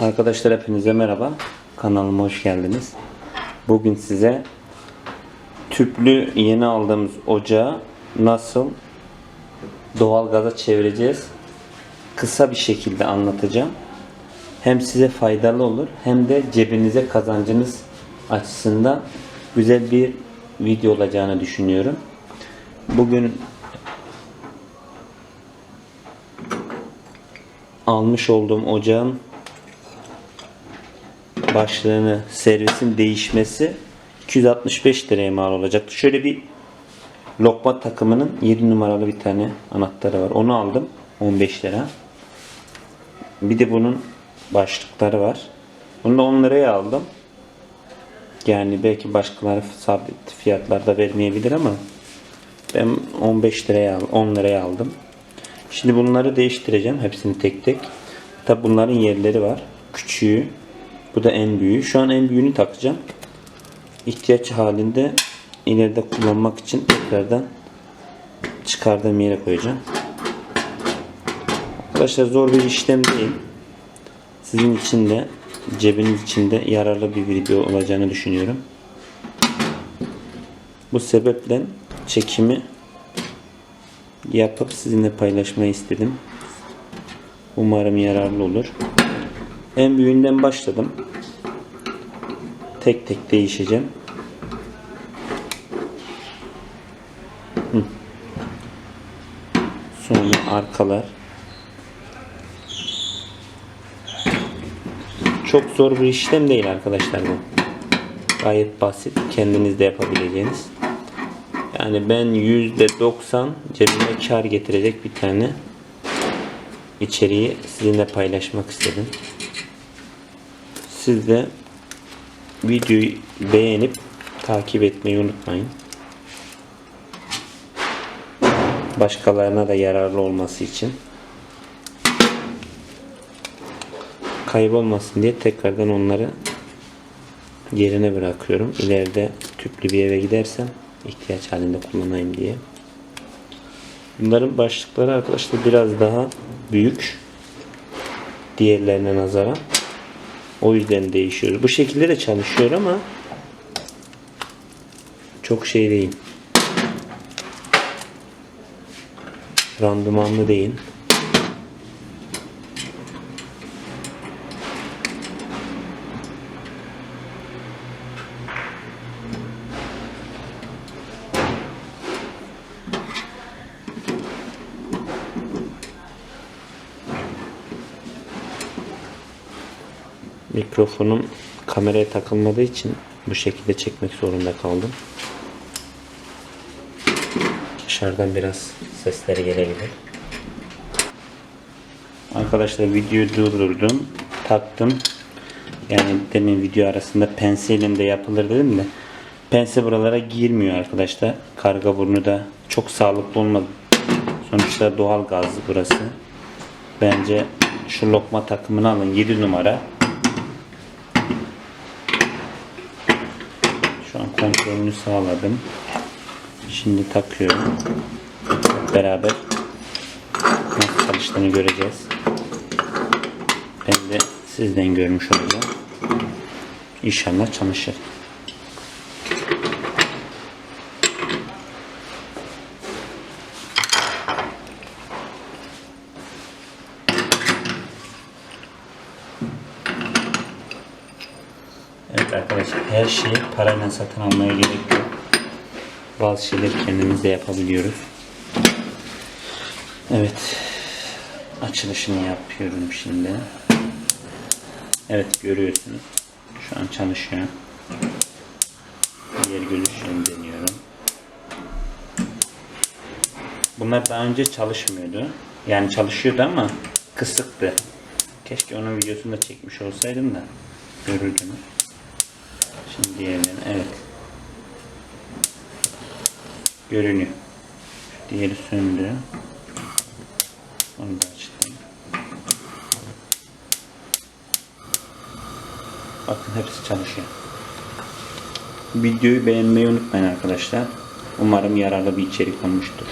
Arkadaşlar hepinize merhaba. Kanalıma hoş geldiniz. Bugün size tüplü yeni aldığımız ocağı nasıl doğal gaza çevireceğiz. Kısa bir şekilde anlatacağım. Hem size faydalı olur hem de cebinize kazancınız açısından güzel bir video olacağını düşünüyorum. Bugün almış olduğum ocağın başlığını servisin değişmesi 265 liraya mal olacaktı. Şöyle bir lokma takımının 7 numaralı bir tane anahtarı var. Onu aldım 15 lira. Bir de bunun başlıkları var. Bunu da 10 liraya aldım. Yani belki başkaları sabit fiyatlarda vermeyebilir ama ben 15 liraya al- 10 liraya aldım. Şimdi bunları değiştireceğim. Hepsini tek tek. Tabi bunların yerleri var. Küçüğü. Bu da en büyüğü. Şu an en büyüğünü takacağım. İhtiyaç halinde ileride kullanmak için tekrardan çıkardığım yere koyacağım. Arkadaşlar zor bir işlem değil. Sizin için de cebiniz için de yararlı bir video olacağını düşünüyorum. Bu sebeple çekimi yapıp sizinle paylaşmayı istedim. Umarım yararlı olur. En büyüğünden başladım. Tek tek değişeceğim. Sonra arkalar. Çok zor bir işlem değil arkadaşlar bu. Gayet basit. Kendiniz de yapabileceğiniz. Yani ben %90 cebime kar getirecek bir tane içeriği sizinle paylaşmak istedim. Siz de videoyu beğenip takip etmeyi unutmayın. Başkalarına da yararlı olması için. Kaybolmasın diye tekrardan onları yerine bırakıyorum. İleride tüplü bir eve gidersem ihtiyaç halinde kullanayım diye. Bunların başlıkları arkadaşlar biraz daha büyük diğerlerine nazaran. O yüzden değişiyor. Bu şekilde de çalışıyor ama çok şey değil. Randımanlı değil. Mikrofonum kameraya takılmadığı için bu şekilde çekmek zorunda kaldım. Dışarıdan biraz sesleri gelebilir. Arkadaşlar videoyu durdurdum. Taktım. Yani demin video arasında penseyle de yapılır dedim de pense buralara girmiyor arkadaşlar. Karga burnu da çok sağlıklı olmadı. Sonuçta doğal gazlı burası. Bence şu lokma takımını alın 7 numara. Şu an kontrolünü sağladım. Şimdi takıyorum. Beraber nasıl çalıştığını göreceğiz. Ben de sizden görmüş olacağım. İnşallah çalışır. Evet arkadaşlar her şeyi parayla satın almaya gerek yok. Bazı şeyleri kendimiz de yapabiliyoruz. Evet. Açılışını yapıyorum şimdi. Evet görüyorsunuz. Şu an çalışıyor. Diğer görüşünü deniyorum. Bunlar daha önce çalışmıyordu. Yani çalışıyordu ama kısıktı. Keşke onun videosunu da çekmiş olsaydım da görürdünüz. Şimdi diğerlerini evet. Görünüyor. Diğeri söndü. Onu da açtım. Bakın hepsi çalışıyor. Videoyu beğenmeyi unutmayın arkadaşlar. Umarım yararlı bir içerik olmuştur.